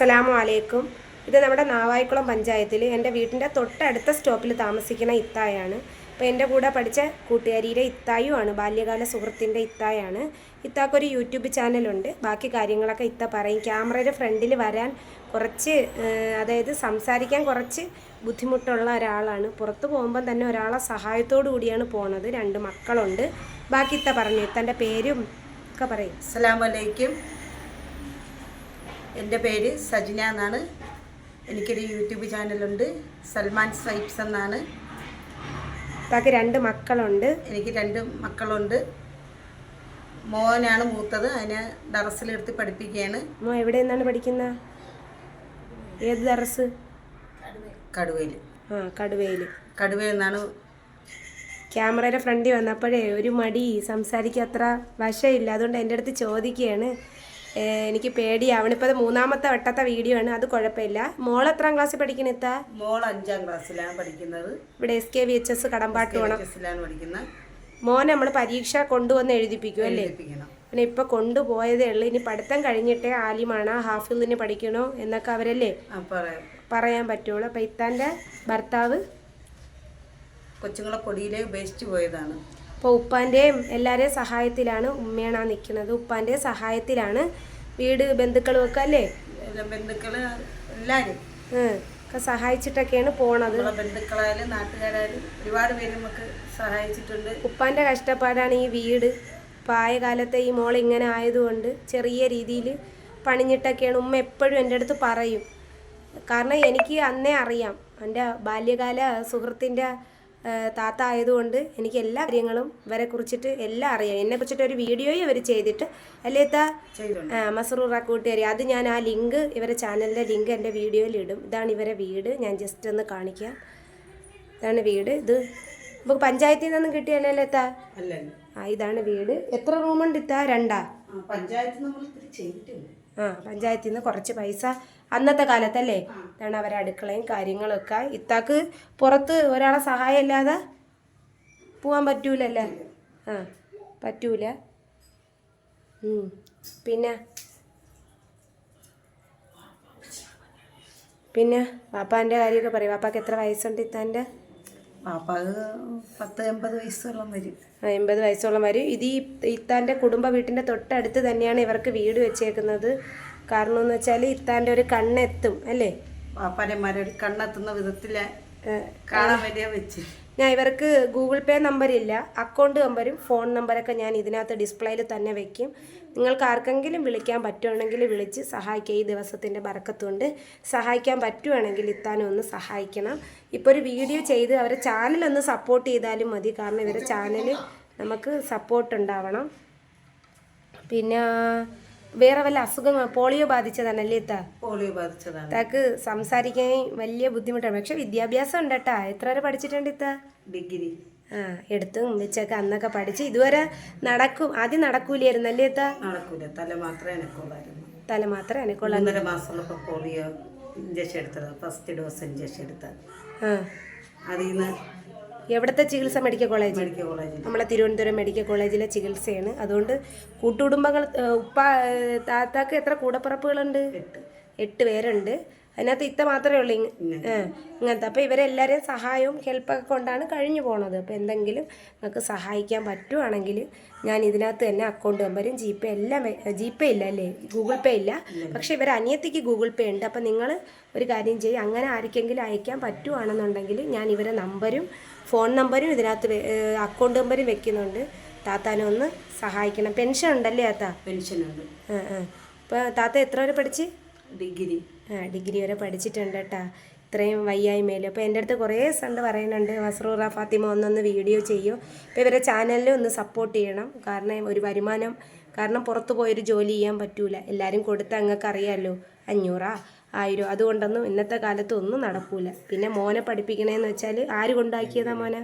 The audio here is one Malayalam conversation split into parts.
അസ്സലാമു അലൈക്കും. ഇത് നമ്മുടെ നാവായിക്കുളം പഞ്ചായത്തിൽ എന്റെ വീട്ടിന്റെ തൊട്ടടുത്ത സ്റ്റോപ്പിൽ താമസിക്കുന്ന ഇത്തായാണ്. അപ്പോൾ എന്റെ കൂടെ പഠിച്ച കൂട്ടുകാരിയുടെ ഇത്തായുമാണ് ബാല്യകാല സുഹൃത്തിന്റെ ഇത്തായാണ്. ഇത്താക്കൊരു യൂട്യൂബ് ചാനലുണ്ട്. ബാക്കി കാര്യങ്ങളൊക്കെ ഇത്ത പറയും. ക്യാമറയുടെ ഫ്രണ്ടിൽ വരാൻ കുറച്ച് അതായത് സംസാരിക്കാൻ കുറച്ച് ബുദ്ധിമുട്ടുള്ള ഒരാളാണ്. പുറത്ത് പോകുമ്പം തന്നെ ഒരാളെ സഹായത്തോടു കൂടിയാണ് പോണത്. രണ്ട് മക്കളുണ്ട്. ബാക്കി ഇത്ത പറഞ്ഞു ഇത്തന്റെ പേരും ഒക്കെ പറയും. അസ്സലാമലൈക്കും എന്റെ പേര് സജിന എന്നാണ്. എനിക്കൊരു യൂട്യൂബ് ചാനലുണ്ട്. സൽമാൻ സ്വൈപ്സ് എന്നാണ്. താക്ക് രണ്ട് മക്കളുണ്ട്. എനിക്ക് രണ്ട് മക്കളുണ്ട്. മോനാണ് മൂത്തത്. അതിനെ ദറസിലെടുത്ത് പഠിപ്പിക്കുകയാണ്. മോ എവിടെ നിന്നാണ് പഠിക്കുന്നത് ഏത് ദറസ്? കടുവയിൽ. ആ കടുവയിൽ. കടുവയിൽ നിന്നാണ് ക്യാമറയുടെ ഫ്രണ്ടിൽ വന്നപ്പോഴേ ഒരു മടി. സംസാരിക്കാൻ അത്ര വശമില്ല. അതുകൊണ്ട് എന്റെ അടുത്ത് ചോദിക്കുകയാണ്. എനിക്ക് പേടിയാവണം ഇപ്പൊ മൂന്നാമത്തെ വട്ടത്തെ വീഡിയോ ആണ്. അത് കുഴപ്പമില്ല. മോൾ എത്രാം ക്ലാസ്സിൽ പഠിക്കണ ഇത്താ? മോൾ അഞ്ചാം ക്ലാസ്സിലാണ് പഠിക്കുന്നത്. ഇവിടെ S K V H S Kadambattu മോൻ നമ്മൾ പരീക്ഷ കൊണ്ടുവന്ന് എഴുതിപ്പിക്കും അല്ലേ? പിന്നെ ഇപ്പൊ കൊണ്ടുപോയതേ ഉള്ളൂ. ഇനി പഠിത്തം കഴിഞ്ഞിട്ടേ ആലിമാണ് ഹാഫിൽ നിന്ന് പഠിക്കണോ എന്നൊക്കെ അവരല്ലേ പറയാൻ പറ്റുള്ളൂ. അപ്പൊ ഇത്താന്റെ ഭർത്താവ്? കൊച്ചുങ്ങളെ പൊടിയിലേക്ക് ഉപേക്ഷിച്ച് പോയതാണ്. അപ്പോൾ ഉപ്പാന്റെയും എല്ലാവരെയും സഹായത്തിലാണ് ഉമ്മയാണ് നിൽക്കുന്നത്. ഉപ്പാന്റെ സഹായത്തിലാണ് വീട് ബന്ധുക്കളും ഒക്കെ അല്ലേ? ബന്ധുക്കൾ ബന്ധുക്കൾ എല്ലാവരും ഉം, ഒക്കെ സഹായിച്ചിട്ടൊക്കെയാണ് പോണത്. ബന്ധുക്കളായാലും നാട്ടുകാരായാലും ഒരുപാട് പേര് നമുക്ക് സഹായിച്ചിട്ടുണ്ട്. ഉപ്പാന്റെ കഷ്ടപ്പാടാണ് ഈ വീട്. പായ കാലത്തെ ഈ മോൾ ഇങ്ങനെ ആയതുകൊണ്ട് ചെറിയ രീതിയിൽ പണിഞ്ഞിട്ടൊക്കെയാണ് ഉമ്മ എപ്പോഴും എന്റെ അടുത്ത് പറയും. കാരണം എനിക്ക് അന്നേ അറിയാം. എന്റെ ബാല്യകാല സുഹൃത്തിന്റെ താത്ത ആയതുകൊണ്ട് എനിക്ക് എല്ലാ കാര്യങ്ങളും ഇവരെ കുറിച്ചിട്ട് എല്ലാം അറിയാം. എന്നെ കുറിച്ചിട്ട് ഒരു വീഡിയോയും ഇവർ ചെയ്തിട്ട് അല്ലേ താ മസറൂറ കൂട്ടുകാരി. അത് ഞാൻ ആ ലിങ്ക് ഇവരെ ചാനലിന്റെ ലിങ്ക് എന്റെ വീഡിയോയിൽ ഇടും. ഇതാണ് ഇവരെ വീട്. ഞാൻ ജസ്റ്റ് ഒന്ന് കാണിക്കാം. ഇതാണ് വീട്. ഇത് നമുക്ക് പഞ്ചായത്തിൽ നിന്നൊന്നും കിട്ടിയല്ലേ അല്ലേ താ ആ ഇതാണ് വീട്. എത്ര റൂമുണ്ട് ഇത്താ? രണ്ടാ? ആ പഞ്ചായത്തിൽ നിന്ന് കുറച്ച് പൈസ അന്നത്തെ കാലത്തല്ലേ? ഇതാണ് അവരെ അടുക്കളയും കാര്യങ്ങളൊക്കെ. ഇത്താക്ക് പുറത്ത് ഒരാളെ സഹായം ഇല്ലാതെ പോവാൻ പറ്റൂലല്ലേ? ആ പറ്റൂല. പിന്നെ? പിന്നെ വാപ്പാന്റെ കാര്യമൊക്കെ പറയും. പാപ്പാക്ക് എത്ര വയസ്സുണ്ട് ഇത്താന്റെ പാപ്പാക്ക് പത്ത് എൺപത് വയസ്സോളം വരും. എൺപത് വയസ്സോളം വരും. ഇത് ഈ ഇത്താന്റെ കുടുംബ വീട്ടിന്റെ തൊട്ടടുത്ത് തന്നെയാണ് ഇവർക്ക് വീട് വെച്ചേക്കുന്നത്. കാരണം എന്ന് വെച്ചാൽ ഇത്താന്റെ ഒരു കണ്ണെത്തും അല്ലേ? പാപ്പാരന്മാരൊരു കണ്ണെത്തുന്ന വിധത്തിൽ ഏ, കാണാൻ വേണ്ടിയാ വെച്ച്. ഞാൻ ഇവർക്ക് ഗൂഗിൾ പേ നമ്പർ ഇല്ല അക്കൗണ്ട് നമ്പരും ഫോൺ നമ്പരൊക്കെ ഞാൻ ഇതിനകത്ത് ഡിസ്പ്ലേയിൽ തന്നെ വെക്കും. നിങ്ങൾക്ക് ആർക്കെങ്കിലും വിളിക്കാൻ പറ്റുവാണെങ്കിൽ വിളിച്ച് സഹായിക്കുക ഈ ദിവസത്തിന്റെ ബറക്കത്തുകൊണ്ട് സഹായിക്കാൻ പറ്റുവാണെങ്കിൽ ഇത്താനും ഒന്ന് സഹായിക്കണം. ഇപ്പോൾ ഒരു വീഡിയോ ചെയ്ത് അവരെ ചാനലൊന്ന് സപ്പോർട്ട് ചെയ്താലും മതി. കാരണം ഇവരെ ചാനൽ നമുക്ക് സപ്പോർട്ട് ഉണ്ടാവണം. പിന്നെ വേറെ വല്ല അസുഖങ്ങൾ പോളിയോ ബാധിച്ചതാണല്ലേ ഇത്താ? പോളിയോ ബാധിച്ചതാണ്. താക്ക് സംസാരിക്കാൻ വലിയ ബുദ്ധിമുട്ടാണ്. പക്ഷെ വിദ്യാഭ്യാസം ഉണ്ട് കേട്ടാ എത്ര വരെ പഠിച്ചിട്ടുണ്ട് ഇത്താ? ഡിഗ്രി. ആ എടുത്തും വെച്ചൊക്കെ അന്നൊക്കെ പഠിച്ച് ഇതുവരെ നടക്കും. ആദ്യം നടക്കൂലായിരുന്നു അല്ലേ ഇത്താ? നടക്കൂല. തല മാത്രമേ എനക്കുള്ളായിരുന്നു തല മാത്രമേ എനക്കുള്ള ഒന്നര മാസമുള്ളപ്പോൾ പോളിയോ ഇഞ്ചക്ഷൻ എടുത്തത്. ഫസ്റ്റ് ഡോസ് ഇഞ്ചക്ഷൻ എടുത്തത്. ആ. അതിൽ നിന്ന് എവിടുത്തെ ചികിത്സ മെഡിക്കൽ കോളേജ് മെഡിക്കൽ കോളേജിൽ നമ്മളെ തിരുവനന്തപുരം മെഡിക്കൽ കോളേജിലെ ചികിത്സയാണ്. അതുകൊണ്ട് കൂട്ടുകുടുംബങ്ങൾ ഉപ്പ താത്താക്ക് എത്ര കൂടപ്പിറപ്പുകളുണ്ട്? എട്ട്. എട്ട് പേരുണ്ട്. അതിനകത്ത് ഇത്ത മാത്രമേ ഉള്ളൂ. ഇങ്ങനത്തെ. അപ്പോൾ ഇവരെല്ലാവരെയും സഹായവും ഹെൽപ്പൊക്കെ കൊണ്ടാണ് കഴിഞ്ഞു പോണത്. അപ്പോൾ എന്തെങ്കിലും നിങ്ങൾക്ക് സഹായിക്കാൻ പറ്റുവാണെങ്കിൽ ഞാൻ ഇതിനകത്ത് തന്നെ അക്കൗണ്ട് നമ്പരും ജി പേ എല്ലാം ജി പേ ഇല്ല അല്ലേ? ഗൂഗിൾ പേ ഇല്ല. പക്ഷേ ഇവർ അനിയത്തിക്ക് ഗൂഗിൾ പേ ഉണ്ട്. അപ്പോൾ നിങ്ങൾ ഒരു കാര്യം ചെയ്യും. അങ്ങനെ ആർക്കെങ്കിലും അയക്കാൻ പറ്റുവാണെന്നുണ്ടെങ്കിൽ ഞാൻ ഇവരെ നമ്പരും ഫോൺ നമ്പരും ഇതിനകത്ത് അക്കൗണ്ട് നമ്പരും വെക്കുന്നുണ്ട്. താത്താനെ ഒന്ന് സഹായിക്കണം. പെൻഷൻ ഉണ്ടല്ലേ താത്ത? പെൻഷനുണ്ട്. ആ ആ. ഇപ്പോൾ താത്ത എത്ര വരെ പഠിച്ച്? ഡിഗ്രി. ആ ഡിഗ്രി വരെ പഠിച്ചിട്ടുണ്ട് കേട്ടാ ഇത്രയും വയ്യായ്മയിൽ അപ്പോൾ എന്റെ അടുത്ത് കുറേ സണ്ട് പറയുന്നുണ്ട് മസ്റൂറ ഫാത്തിമ ഒന്നൊന്ന് വീഡിയോ ചെയ്യും. അപ്പോൾ ഇവരെ ചാനലിൽ ഒന്ന് സപ്പോർട്ട് ചെയ്യണം. കാരണം ഒരു വരുമാനം കാരണം പുറത്ത് പോയൊരു ജോലി ചെയ്യാൻ പറ്റൂല. എല്ലാവരും കൊടുത്ത അങ്ങക്ക് അറിയാമല്ലോ അഞ്ഞൂറാ ആയിരം അതുകൊണ്ടൊന്നും ഇന്നത്തെ കാലത്ത് ഒന്നും നടക്കൂല. പിന്നെ മോനെ പഠിപ്പിക്കണേന്ന് വെച്ചാൽ ആര് കൊണ്ടാക്കിയതാ മോനെ?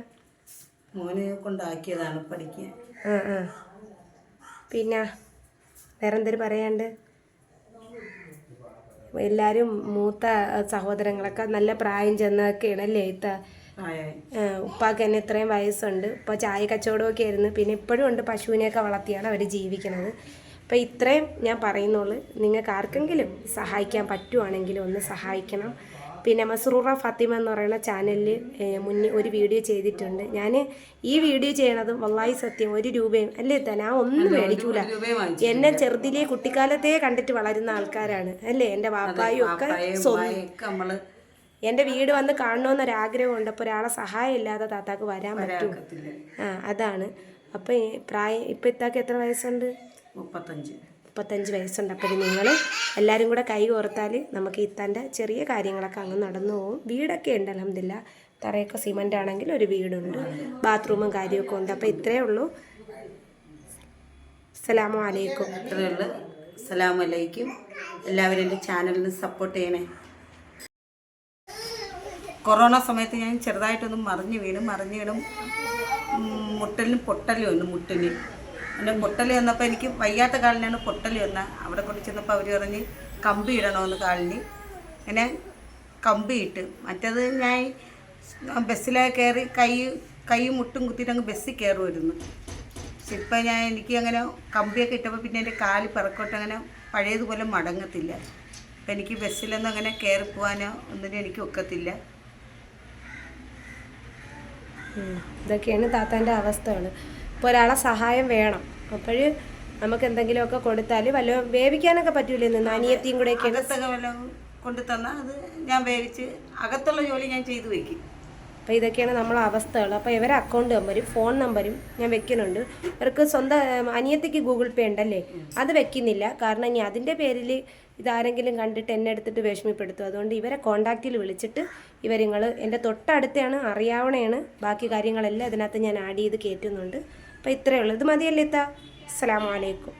മോനെ കൊണ്ടാക്കിയതാണ് പഠിക്കാൻ. ആ ആ. പിന്നെ വേറെന്തൊരു പറയാണ്ട്? എല്ലാവരും മൂത്ത സഹോദരങ്ങളൊക്കെ നല്ല പ്രായം ചെന്നതൊക്കെയാണ് അല്ലേ ഇത്ത ഉപ്പാക്ക് തന്നെ ഇത്രയും വയസ്സുണ്ട്. ഇപ്പോൾ ചായ കച്ചവടമൊക്കെ ആയിരുന്നു. പിന്നെ ഇപ്പോഴും ഉണ്ട് പശുവിനെയൊക്കെ വളർത്തിയാണ് അവർ ജീവിക്കുന്നത്. അപ്പോൾ ഇത്രയും ഞാൻ പറയുന്നുള്ളൂ. നിങ്ങൾക്ക് ആർക്കെങ്കിലും സഹായിക്കാൻ പറ്റുവാണെങ്കിലും ഒന്ന് സഹായിക്കണം. പിന്നെ മസ്റൂറ ഫാത്തിമ എന്ന് പറയുന്ന ചാനലിൽ മുന്നേ ഒരു വീഡിയോ ചെയ്തിട്ടുണ്ട്. ഞാൻ ഈ വീഡിയോ ചെയ്യണതും വള്ളായി സത്യം ഒരു രൂപയും അല്ലേ തന്നെ ആ ഒന്നും മേടിക്കൂല. എന്നെ ചെറുതിലെ കുട്ടിക്കാലത്തെ കണ്ടിട്ട് വളരുന്ന ആൾക്കാരാണ് അല്ലേ? എന്റെ വാപ്പായും ഒക്കെ സ്വന്തം എന്റെ വീട് വന്ന് കാണണമെന്നൊരാഗ്രഹമുണ്ട് അപ്പോൾ ഒരാളെ സഹായം ഇല്ലാതെ താത്താക്ക് വരാൻ പറ്റും. ആ അതാണ്. അപ്പോൾ ഈ പ്രായം ഇപ്പം ഇത്താക്ക് എത്ര വയസ്സുണ്ട്? മുപ്പത്തഞ്ച്. മുപ്പത്തഞ്ച് വയസ്സുണ്ട്. അപ്പോൾ നിങ്ങൾ എല്ലാവരും കൂടെ കൈ കോർത്താൽ നമുക്ക് ഇത്താന്റെ ചെറിയ കാര്യങ്ങളൊക്കെ അങ്ങ് നടന്നു പോകും വീടൊക്കെ ഉണ്ട് അലഹമില്ല തറയൊക്കെ സിമന്റ് ആണെങ്കിൽ ഒരു വീടുണ്ട്. ബാത്റൂമും കാര്യമൊക്കെ ഉണ്ട്. അപ്പോൾ ഇത്രയേ ഉള്ളൂ. അസ്സലാമു അലൈക്കും. ഇത്രയേ ഉള്ളൂ. സലാമു അലൈക്കും. എല്ലാവരും എന്റെ ചാനലിന് സപ്പോർട്ട് ചെയ്യണേ. കൊറോണ സമയത്ത് ഞാൻ ചെറുതായിട്ടൊന്ന് മറിഞ്ഞു വീണു. മറിഞ്ഞു വീണും. മുട്ടലിനും പൊട്ടലും ഉണ്ട് മുട്ടിന്. പിന്നെ പൊട്ടൽ വന്നപ്പോൾ എനിക്ക് വയ്യാത്ത കാലിനാണ് പൊട്ടൽ വന്ന. അവിടെ കൊണ്ട് ചെന്നപ്പോൾ അവർ പറഞ്ഞ് കമ്പി ഇടണമെന്ന് കാലിന്. അങ്ങനെ കമ്പി ഇട്ട്. മറ്റേത് ഞാൻ ബസ്സിലെ കയറി കൈ കൈ മുട്ടും കുത്തിയിട്ട് അങ്ങ് ബസ്സിൽ കയറുമായിരുന്നു. പക്ഷെ ഇപ്പം ഞാൻ എനിക്ക് അങ്ങനെ കമ്പിയൊക്കെ ഇട്ടപ്പോൾ പിന്നെ എന്റെ കാൽ പിറക്കോട്ട് അങ്ങനെ പഴയതുപോലെ മടങ്ങത്തില്ല. അപ്പം എനിക്ക് ബസ്സിലൊന്നും അങ്ങനെ കയറി പോകാനോ ഒന്നിനും എനിക്ക് ഒക്കത്തില്ല. ഇതൊക്കെയാണ് താത്താന്റെ അവസ്ഥകൾ. ഇപ്പോൾ ഒരാളെ സഹായം വേണം. അപ്പോൾ നമുക്ക് എന്തെങ്കിലുമൊക്കെ കൊടുത്താൽ വല്ല വേവിക്കാനൊക്കെ പറ്റൂലേ നിന്ന് അനിയത്തിയും കൂടെ ഒക്കെ കൊണ്ടു തന്നാൽ അത് ഞാൻ വേവിച്ച് അകത്തുള്ള ജോലി ഞാൻ ചെയ്തു വെക്കും. അപ്പോൾ ഇതൊക്കെയാണ് നമ്മളെ അവസ്ഥകൾ. അപ്പോൾ ഇവരെ അക്കൗണ്ട് നമ്പരും ഫോൺ നമ്പരും ഞാൻ വെക്കുന്നുണ്ട്. ഇവർക്ക് സ്വന്തം അനിയത്തിക്ക് ഗൂഗിൾ പേ ഉണ്ടല്ലേ? അത് വെക്കുന്നില്ല. കാരണം ഇനി അതിന്റെ പേരിൽ ഇതാരെങ്കിലും കണ്ടിട്ട് എന്നെ എടുത്തിട്ട് വിഷമിപ്പെടുത്തും. അതുകൊണ്ട് ഇവരെ കോണ്ടാക്റ്റിൽ വിളിച്ചിട്ട് ഇവരിങ്ങൾ എന്റെ തൊട്ടടുത്താണ് അറിയാവണയാണ് ബാക്കി കാര്യങ്ങളെല്ലാം ഇതിനകത്ത് ഞാൻ ആഡ് ചെയ്ത് കയറ്റുന്നുണ്ട് അപ്പോൾ ഇത്രയേ ഉള്ളൂ. ഇത് മതിയല്ലേ ഇത്ത? അസ്സാം അലൈക്കും.